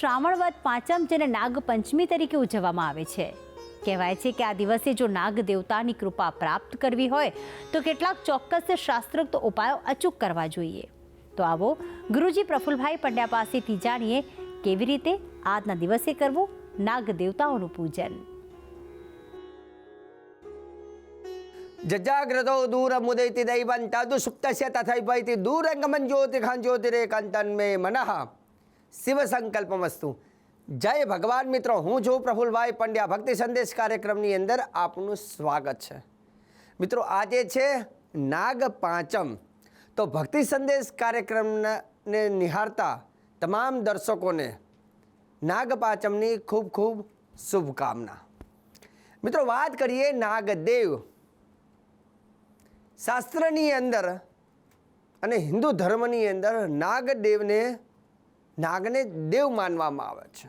શ્રાવણ વદ પાંચમ જેને નાગપંચમી તરીકે ઉજવવામાં આવે છે. કહેવાય છે કે આ દિવસે જો નાગ દેવતાની કૃપા પ્રાપ્ત કરવી હોય, તો કેટલાક ચોક્કસ શાસ્ત્રોક્ત ઉપાયો અચૂક કરવા જોઈએ. તો આવો, ગુરુજી પ્રફુલભાઈ પંડ્યા પાસેથી જાણીએ કેવી રીતે આજના દિવસે કરવું? નાગ દેવતાઓનું પૂજન. જજાગ્રતો દૂરમુદૈતિ દૈવં તદુ સુપ્તસ્ય તથૈવૈતિ દૂરંગમન જ્યોતિખાન જ્યોતિરેકાંતન મે મનઃ. શિવ સંકલ્પમસ્તુ જય ભગવાન મિત્રો, હું છું પ્રફુલભાઈ પંડ્યા. ભક્તિ સંદેશ કાર્યક્રમની અંદર આપનું સ્વાગત છે. મિત્રો, આજે છે નાગ પાંચમ. તો ભક્તિ સંદેશ કાર્યક્રમને નિહાળતા તમામ દર્શકોને નાગ પાંચમની ખૂબ ખૂબ શુભકામના. મિત્રો, વાત કરીએ નાગદેવ. શાસ્ત્રની અંદર અને હિન્દુ ધર્મની અંદર નાગદેવને નાગને દેવ માનવામાં આવે છે.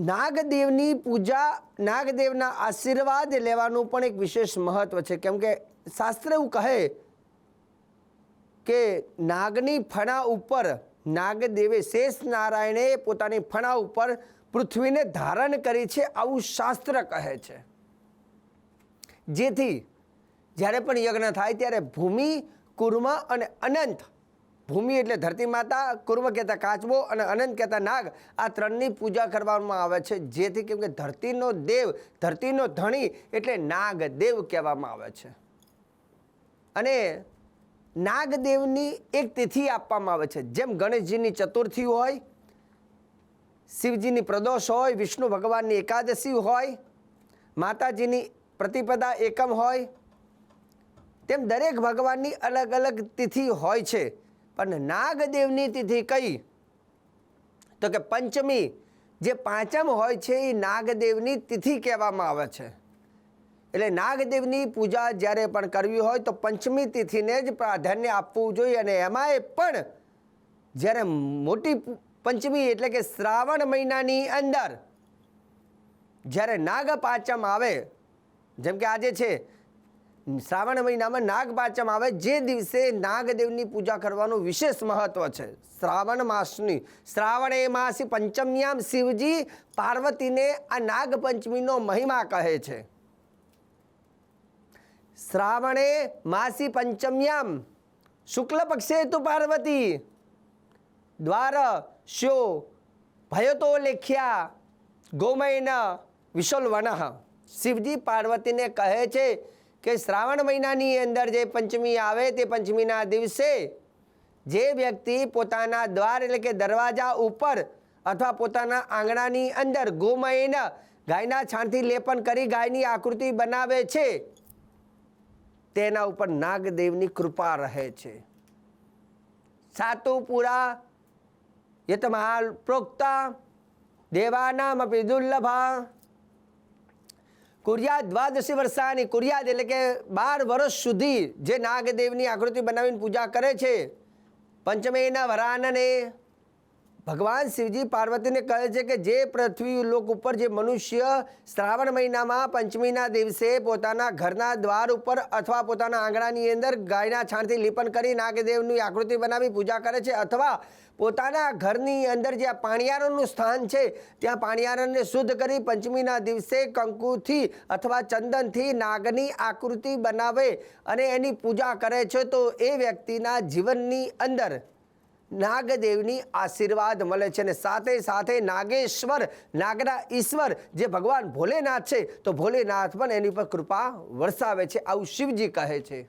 નાગદેવની પૂજા નાગદેવના આશીર્વાદ લેવાનું પણ એક વિશેષ મહત્વ છે. કેમ કે શાસ્ત્ર એવું કહે કે નાગની ફણા ઉપર નાગદેવે શેષ નારાયણે પોતાની ફણા ઉપર પૃથ્વીને ધારણ કરી છે આવું શાસ્ત્ર કહે છે. જેથી જ્યારે પણ યજ્ઞ થાય ત્યારે ભૂમિ, કુર્મા અને અનંત ભૂમિ એટલે ધરતી માતા, કુર્મ કહેતા કાચબો અને અનંત કહેતા નાગ. આ ત્રણની પૂજા કરવામાં આવે છે. જેથી કેમ કે ધરતીનો દેવ, ધરતીનો ધણી એટલે નાગદેવ કહેવામાં આવે છે. અને નાગદેવની એક તિથિ આપવામાં આવે છે. જેમ ગણેશજીની ચતુર્થી હોય, શિવજીની પ્રદોષ હોય, વિષ્ણુ ભગવાનની એકાદશી હોય, માતાજીની પ્રતિપદા એકમ હોય, તેમ દરેક ભગવાનની અલગ અલગ તિથિ હોય છે. પણ નાગદેવની તિથિ કઈ? તો કે પંચમી, જે પાંચમ હોય છે, એ નાગદેવની તિથિ કહેવામાં આવે છે. એટલે નાગદેવની પૂજા જ્યારે પણ કરવી હોય તો પંચમી તિથિને જ પ્રાધાન્ય આપવું જોઈએ અને એમાંય પણ જ્યારે મોટી પંચમી એટલે કે શ્રાવણ મહિનાની અંદર જ્યારે નાગ પાંચમ આવે, જેમ કે આજે છે શ્રાવણ મહિનામાં નાગ પાંચમ આવે, જે દિવસે નાગદેવની પૂજા કરવાનું વિશેષ મહત્વ છે. શ્રાવણ માસની, શ્રાવણે માસી પંચમ્યામ શિવજી પાર્વતીને આ નાગપંચમીનો મહિમા કહે છે. શ્રાવણે માસી પંચમ્યામ, શુક્લ પક્ષે તો પાર્વતી, દ્વાર શો ભયતો લેખ્યા, ગોમયન વિશલવનઃ. શિવજી પાર્વતીને કહે છે કે શ્રાવણ મહિનાની અંદર જે પંચમી આવે તે પંચમીના દિવસે જે વ્યક્તિ પોતાના દ્વાર એટલે કે દરવાજા ઉપર અથવા પોતાના આંગણાની અંદર ગોમયન ગાયના છાણથી લેપન કરી ગાયની આકૃતિ બનાવે છે, તેના ઉપર નાગદેવની કૃપા રહે છે. સાતુપુરા યતમહાલ પ્રોક્તા, દેવાનામ દુર્લભા કુરિયાદ દ્વાદશી વર્ષાની કુરિયાદ એટલે કે બાર વર્ષ સુધી જે નાગદેવની આકૃતિ બનાવીને પૂજા કરે છે પંચમેના વરાનને ભગવાન શિવજી પાર્વતીને કહે છે કે જે પૃથ્વી લોક ઉપર જે મનુષ્ય શ્રાવણ મહિનામાં પંચમીના દિવસે પોતાના ઘરના દ્વાર ઉપર અથવા પોતાના આંગણાની અંદર ગાયના છાણથી લીપન કરી નાગદેવની આકૃતિ બનાવી પૂજા કરે છે અથવા પોતાના ઘરની અંદર જ્યાં પાણિયારણનું સ્થાન છે, ત્યાં પાણિયારણને શુદ્ધ કરી પંચમીના દિવસે કંકુથી અથવા ચંદનથી નાગની આકૃતિ બનાવે અને એની પૂજા કરે છે. તો એ વ્યક્તિના જીવનની અંદર નાગદેવની આશીર્વાદ મળે છે અને સાથે સાથે નાગેશ્વર, નાગના ઈશ્વર જે ભગવાન ભોલેનાથ છે, તો ભોલેનાથ પણ એની પર કૃપા વરસાવે છે, આવું શિવજી કહે છે.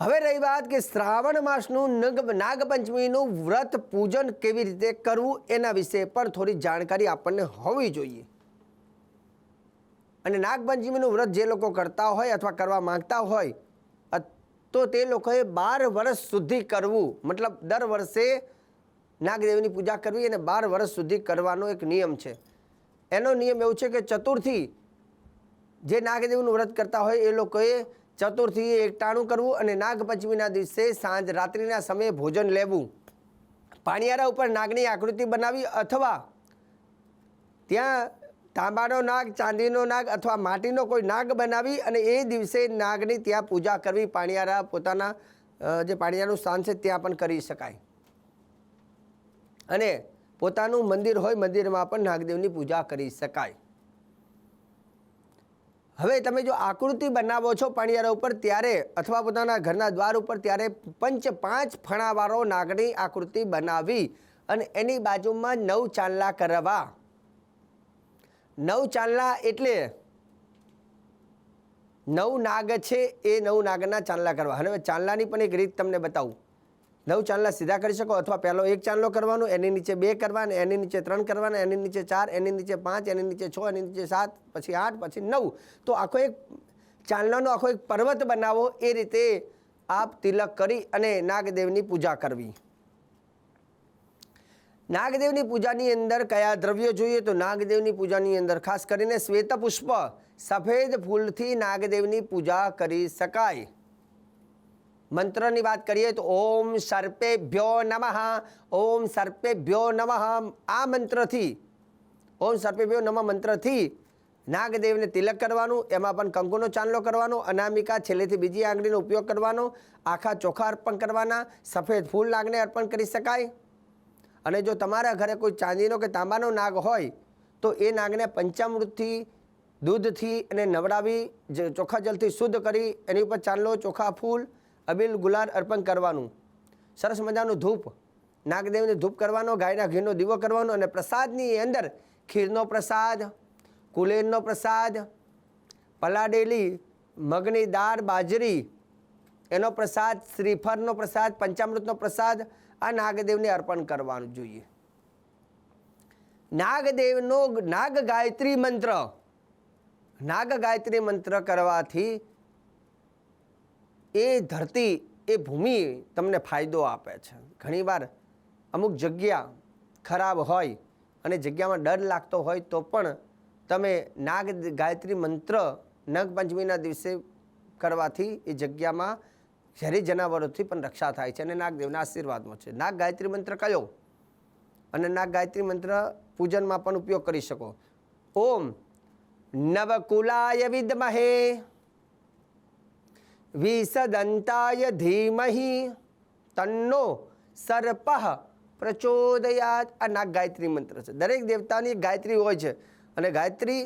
હવે રહી વાત કે શ્રાવણ માસનું નગ, નાગપંચમીનું વ્રત પૂજન કેવી રીતે કરવું એના વિશે પણ થોડી જાણકારી આપણને હોવી જોઈએ. અને નાગપંચમીનું વ્રત જે લોકો કરતા હોય અથવા કરવા માંગતા હોય તો તે લોકોએ બાર વર્ષ સુધી કરવું. મતલબ દર વર્ષે નાગદેવની પૂજા કરવી અને બાર વર્ષ સુધી કરવાનો એક નિયમ છે. એનો નિયમ એવું છે કે ચતુર્થી જે નાગદેવનું વ્રત કરતા હોય એ લોકોએ ચતુર્થી એકટાણું કરવું અને નાગપંચમીના દિવસે સાંજ રાત્રિના સમયે ભોજન લેવું. પાણીયારા ઉપર નાગની આકૃતિ બનાવી અથવા ત્યાં તાંબાનો નાગ, ચાંદીનો નાગ અથવા માટીનો કોઈ નાગ બનાવી અને એ દિવસે નાગની ત્યાં પૂજા કરવી. પાણિયારા પોતાના જે પાણિયાનું સ્થાન છે ત્યાં પણ કરી શકાય. અને પોતાનું મંદિર હોય મંદિરમાં પણ નાગદેવની પૂજા કરી શકાય. હવે તમે જો આકૃતિ બનાવો છો પાણિયારા ઉપર ત્યારે અથવા પોતાના ઘરના દ્વાર ઉપર ત્યારે પંચ પાંચ ફણાવાળો નાગની આકૃતિ બનાવી અને એની બાજુમાં નવ ચાંદલા કરવા નવ ચાંદલા એટલે નવ નાગ છે એ નવ નાગના ચાંદલા કરવા. હવે ચાંદલાની પણ એક રીત તમને બતાવું. નવ ચાંદલા સીધા કરી શકો અથવા પહેલો એક ચાંદલો કરવાનો, એની નીચે બે કરવાના, એની નીચે ત્રણ કરવાના, એની નીચે ચાર, એની નીચે પાંચ, એની નીચે છ, એની નીચે સાત, પછી આઠ, પછી નવ. તો આખો એક ચાંદલાનો આખો એક પર્વત બનાવો, એ રીતે આપ તિલક કરી અને નાગદેવની પૂજા કરવી. નાગદેવની પૂજાની અંદર કયા દ્રવ્યો જોઈએ તો નાગદેવની પૂજાની અંદર ખાસ કરીને શ્વેત પુષ્પ, સફેદ ફૂલથી નાગદેવની પૂજા કરી શકાય. મંત્રની વાત કરીએ તો ઓમ સર્પેભ્યો નમઃ, ઓમ સર્પેભ્યો નમઃ આ મંત્રથી. ઓમ સર્પેભ્યો નમઃ મંત્રથી નાગદેવને તિલક કરવાનું, એમાં પણ કંકુનો ચાંદલો કરવાનો, અનામિકા છેલ્લેથી બીજી આંગળીનો ઉપયોગ કરવાનો, આખા ચોખા અર્પણ કરવાના, સફેદ ફૂલ નાગને અર્પણ કરી શકાય. અને જો તમારા ઘરે કોઈ ચાંદીનો કે તાંબાનો નાગ હોય, તો એ નાગને પંચામૃતથી દૂધથી અને નવડાવી ચોખા જલથી શુદ્ધ કરી, એની ઉપર ચાંદલો, ચોખા, ફૂલ, અબીલ, ગુલાલ અર્પણ કરવાનું. સરસ મજાનું ધૂપ. નાગદેવને ધૂપ કરવાનો, ગાયના ઘીનો દીવો કરવાનો અને પ્રસાદની અંદર ખીરનો પ્રસાદ, કુલેરનો પ્રસાદ પલાડેલી મગની દાળ, બાજરી, એનો પ્રસાદ, શ્રીફળનો પ્રસાદ, પંચામૃતનો પ્રસાદ આ નાગદેવને અર્પણ કરવાનું જોઈએ. નાગદેવનો નાગ ગાયત્રી મંત્ર. નાગ ગાયત્રી મંત્ર કરવાથી એ ધરતી, એ ભૂમિ તમને ફાયદો આપે છે. ઘણીવાર અમુક જગ્યા ખરાબ હોય અને જગ્યામાં ડર લાગતો હોય તો પણ તમે નાગ ગાયત્રી મંત્ર નાગપંચમીના દિવસે કરવાથી એ જગ્યામાં ઝેરી જનાવરોથી પણ રક્ષા થાય છે અને નાગદેવના આશીર્વાદમાં છે. નાગ ગાયત્રી મંત્ર કયો? અને નાગ ગાયત્રી મંત્ર પૂજનમાં પણ ઉપયોગ કરી શકો. ઓમ નવકુલાય વિદ્મહે, વિસદંતાય ધીમહિ, તન્નો સર્પ પ્રચોદયાત. આ નાગ ગાયત્રી મંત્ર છે. દરેક દેવતાની ગાયત્રી હોય છે અને ગાયત્રી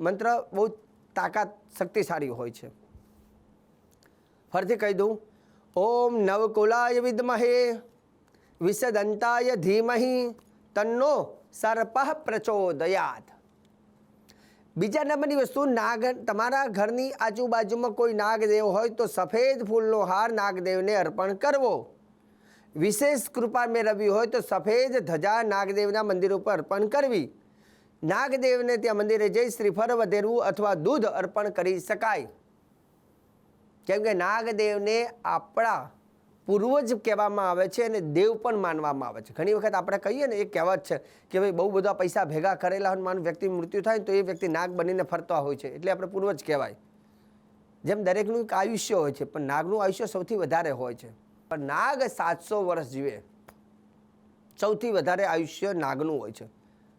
મંત્ર બહુ તાકાત શક્તિશાળી હોય છે. ફરીથી કહી દઉં ઓમ નવકુલાય વિદ્મહે. વિસદંતાય ધીમહી. તન્નો સર્પ પ્રચોદયાત. બીજા નંબરની વસ્તુ, નાગ, તમારા ઘરની આજુબાજુમાં કોઈ નાગદેવ હોય તો સફેદ ફૂલનો હાર નાગદેવને અર્પણ કરવો. વિશેષ કૃપા મેળવવી હોય તો સફેદ ધજા નાગદેવના મંદિર ઉપર અર્પણ કરવી. નાગદેવને ત્યાં મંદિરે જઈ શ્રીફળ વધેરવું અથવા દૂધ અર્પણ કરી શકાય. કેમ કે નાગદેવને આપણા પૂર્વજ કહેવામાં આવે છે અને દેવ પણ માનવામાં આવે છે. ઘણી વખત આપણે કહીએ ને, એ કહેવત છે કે ભાઈ, બહુ બધા પૈસા ભેગા કરેલા હોય માનું વ્યક્તિ મૃત્યુ થાય ને તો એ વ્યક્તિ નાગ બનીને ફરતા હોય છે. એટલે આપણે પૂર્વજ કહેવાય. જેમ દરેકનું એક આયુષ્ય હોય છે, પણ નાગનું આયુષ્ય સૌથી વધારે હોય છે. પણ નાગ સાતસો વર્ષ જીવે. સૌથી વધારે આયુષ્ય નાગનું હોય છે.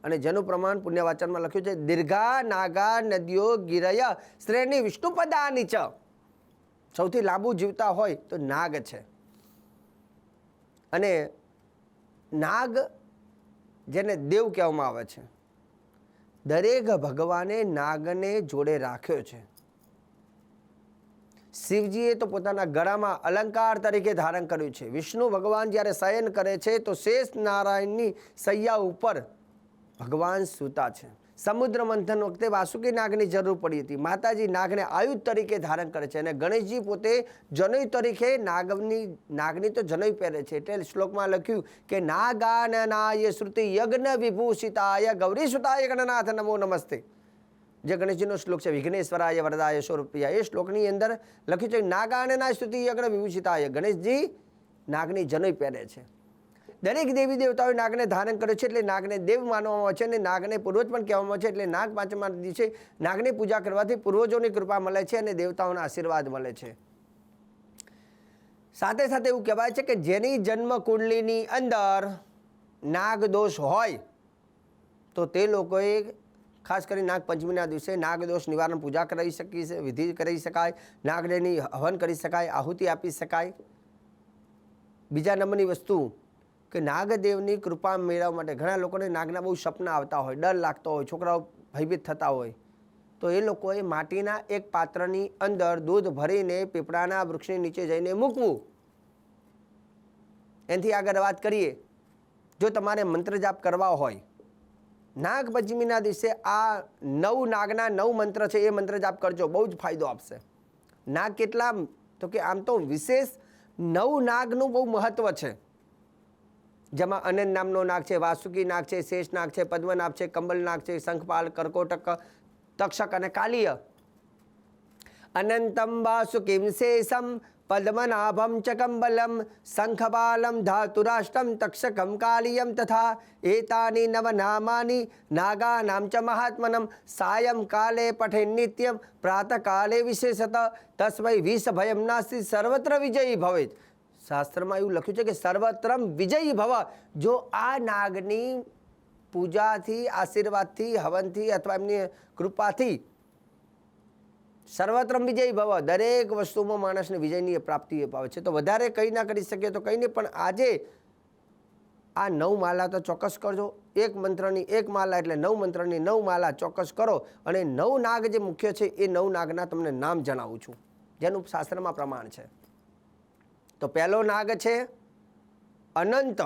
અને જેનું પ્રમાણ પુણ્યવાચનમાં લખ્યું છે, દીર્ઘા નાગા નદીઓ ગિરય શ્રેણી વિષ્ણુપદાની ચ સૌથી લાંબુ જીવતા હોય તો નાગ છે. અને નાગ જેને દેવ કહેવામાં આવે છે. દરેક ભગવાને નાગને જોડે રાખ્યો છે. શિવજીએ તો પોતાના ગળામાં અલંકાર તરીકે ધારણ કર્યું છે. વિષ્ણુ ભગવાન જ્યારે શયન કરે છે તો શેષ નારાયણની સૈયા ઉપર ભગવાન સૂતા છે. સમુદ્ર મંથન વખતે વાસુકી નાગની જરૂર પડી હતી. માતાજી નાગને આયુધ તરીકે ધારણ કરે છે અને ગણેશજી પોતે જનોઈ તરીકે નાગની નાગની તો જનોઈ પહેરે છે. એટલે શ્લોકમાં લખ્યું કે, નાગાનનાય શ્રુતિ યજ્ઞ વિભૂષિતાય ગૌરીસુતાય ગણનાથ નમો નમસ્તે. જે ગણેશજીનો શ્લોક છે, વિઘ્નેશ્વરાય વરદાય સ્વરૂપિયા એ શ્લોકની અંદર લખ્યું છે નાગાનના સ્તુતિ યજ્ઞ વિભૂષિતાય. ગણેશજી નાગની જનોઈ પહેરે છે. દરેક દેવી દેવતાઓએ નાગને ધારણ કર્યો છે એટલે નાગને દેવ માનવામાં આવે છે અને નાગને પૂર્વજ પણ કહેવામાં આવે છે એટલે નાગ પાંચમા દિવસે નાગની પૂજા કરવાથી પૂર્વજોની કૃપા મળે છે અને દેવતાઓના આશીર્વાદ મળે છે. સાથે સાથે એવું કહેવાય છે કે જેની જન્મ કુંડલીની અંદર નાગ દોષ હોય, તો તે લોકોએ ખાસ કરી નાગપંચમીના દિવસે નાગદોષ નિવારણ પૂજા કરાવી શકી છે, વિધિ કરી શકાય નાગડેની હવન કરી શકાય, આહુતિ આપી શકાય. બીજા નંબરની વસ્તુ કે નાગદેવની કૃપા મેળવવા માટે ઘણા લોકોને નાગના બહુ સપના આવતા હોય, ડર લાગતો હોય, છોકરાઓ ભયભીત થતા હોય. તો એ લોકોએ માટીના એક પાત્રની અંદર દૂધ ભરીને પીપળાના વૃક્ષની નીચે જઈને મૂકવું. એનાથી આગળ વાત કરીએ. જો તમારે મંત્ર જાપ કરવા હોય, નાગ પંચમીના દિવસે આ નવ નાગના નવ મંત્ર છે એ મંત્ર જાપ કરજો, બહુ જ ફાયદો આપશે. નાગ કેટલા? તો કે આમ તો વિશેષ નવ નાગનું બહુ મહત્ત્વ છે. જેમાં અનંત નામનો નાગ છે, વાસુકી નાગ છે, શેષ નાગ છે પદ્મનાગ છે કમલ નાગ છે, શંખપાલ, કર્કોટક, તક્ષક અને કાલિય. અનંતમ વાસુકીમ શેષમ, પદ્મનાભમ ચ કંબલમ, શંખપાલમ ધાતુરાષ્ટ્રમ, તક્ષકમ કાલિયમ તથા એતાની નવનામાની નાગાનામ ચ મહાત્મનમ. સાયં કાલે પઠે નિત્યમ, પ્રાતકાલે વિશેષત. તસ્મૈ વિષભયમ નાસ્તિ, સર્વત્ર વિજયી ભવેત. શાસ્ત્રમાં એવું લખ્યું છે કે સર્વત્રમ વિજયી ભવ, જો આ નાગની પૂજાથી, આશીર્વાદથી, હવનથી અથવા એમની કૃપાથી સર્વત્રમ વિજયી ભવ, દરેક વસ્તુમાં માણસને વિજયની પ્રાપ્તિ અપાવે છે. તો વધારે કંઈ ના કરી શકીએ તો કંઈ નહીં, પણ આજે આ નવ માલા તો ચોક્કસ કરજો. એક મંત્રની એક માલા એટલે નવ મંત્રની નવ માલા ચોક્કસ કરો અને નવ નાગ જે મુખ્ય છે એ નવ નાગના તમને નામ જણાવું છું. જેનું શાસ્ત્રમાં પ્રમાણ છે. તો પહેલો નાગ છે અનંત.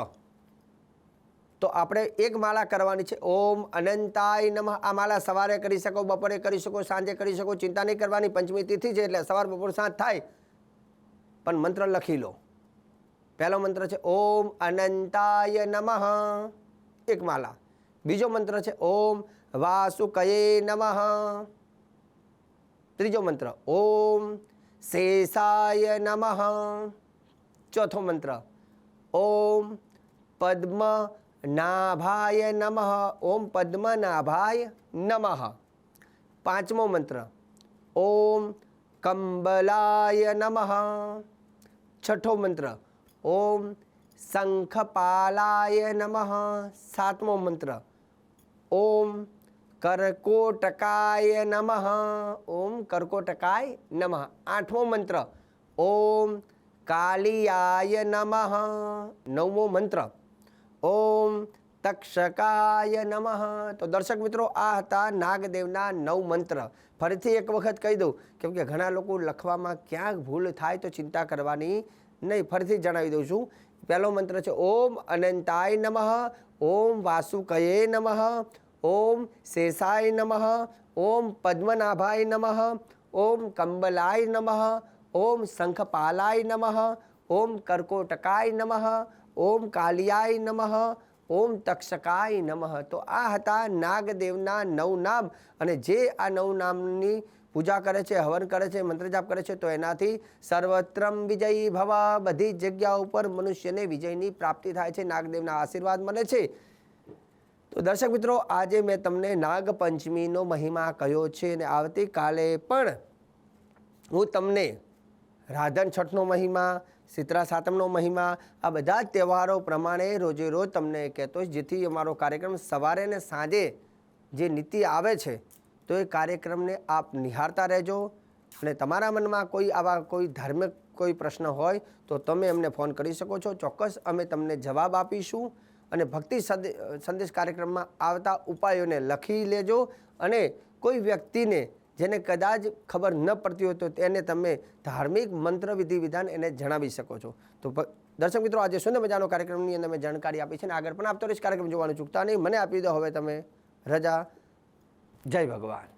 તો આપણે એક માળા કરવાની છે. ઓમ અનંતાય નમઃ. આ માળા સવારે કરી શકો, બપોરે કરી શકો, સાંજે કરી શકો, ચિંતા નહીં કરવાની. પંચમી તિથિ છે એટલે સવાર, બપોર, સાંજ થાય. પણ મંત્ર લખી લો. પહેલો મંત્ર છે ઓમ અનંતાય નમઃ. એક માળા. બીજો મંત્ર છે ઓમ વાસુકયે નમઃ. ત્રીજો મંત્ર ઓમ શેષાય નમઃ. ચોથો મંત્ર ઓમ પદ્મ નાભાય નમઃ ઓમ પદ્મનાભાય નમઃ પાંચમો મંત્ર ઓમ કંબલાય નમઃ છઠ્ઠો મંત્ર ઓમ શંખપાલાય નમઃ સાતમો મંત્ર ઓમ કર્કોટકાય નમઃ ઓમ કર્કોટકાય નમઃ આઠમો મંત્ર ઓમ કાલિયાય નમઃ નવમો મંત્ર ઓમ તક્ષકાય નમઃ તો દર્શક મિત્રો આ હતા નાગદેવના નવ મંત્ર ફરીથી એક વખત કહી દઉં, કેમ કે ઘણા લોકો લખવામાં ક્યાંક ભૂલ થાય તો ચિંતા કરવાની નહીં. ફરીથી જણાવી દઉં છું. પહેલો મંત્ર છે, ઓમ અનંતાય નમઃ, ઓમ વાસુકયે નમઃ, ઓમ શેષાય નમઃ, ઓમ પદ્મનાભાય નમઃ, ઓમ કંબલાય નમઃ ઓમ શંખપાલાય નમઃ, ઓમ કર્કોટકાય નમઃ, ઓમ કાલિયાય નમઃ, ઓમ તક્ષકાય નમઃ. તો આ હતા નાગદેવના નવ નામ અને જે આ નવ નામની પૂજા કરે છે, હવન કરે છે મંત્ર જાપ કરે છે, તો એનાથી સર્વત્રમ વિજયી ભવ. બધી જગ્યા ઉપર મનુષ્યને વિજયની પ્રાપ્તિ થાય છે, નાગદેવના આશીર્વાદ મળે છે. તો દર્શક મિત્રો, આજે મેં તમને નાગપંચમીનો મહિમા કહ્યો છે અને આવતીકાલે પણ હું તમને રાધન છઠનો મહિમા શીતળા સાતમનો મહિમા, આ બધા જ તહેવારો પ્રમાણે રોજે રોજ તમને કહેતો જેથી અમારો કાર્યક્રમ સવારે ને સાંજે જે નીતિ આવે છે, તો એ કાર્યક્રમને આપ નિહાળતા રહેજો. અને તમારા મનમાં કોઈ આવા કોઈ ધાર્મિક કોઈ પ્રશ્ન હોય, તો તમે અમને ફોન કરી શકો છો. ચોક્કસ અમે તમને જવાબ આપીશું અને ભક્તિ સંદે- સંદેશ કાર્યક્રમમાં આવતા ઉપાયોને લખી લેજો. અને કોઈ વ્યક્તિને જેને કદાચ ખબર ન પડતી હોય તો તેને તમે ધાર્મિક મંત્ર વિધિ વિધાન એને જણાવી શકો છો. તો દર્શક મિત્રો, આજે સુંદર મજાનો કાર્યક્રમની અંદર મેં જાણકારી આપી છે અને આગળ પણ આપતો રહીશ. કાર્યક્રમ જોવાનું ચૂકતા નહીં. મને આપી દો હવે તમે રજા. જય ભગવાન.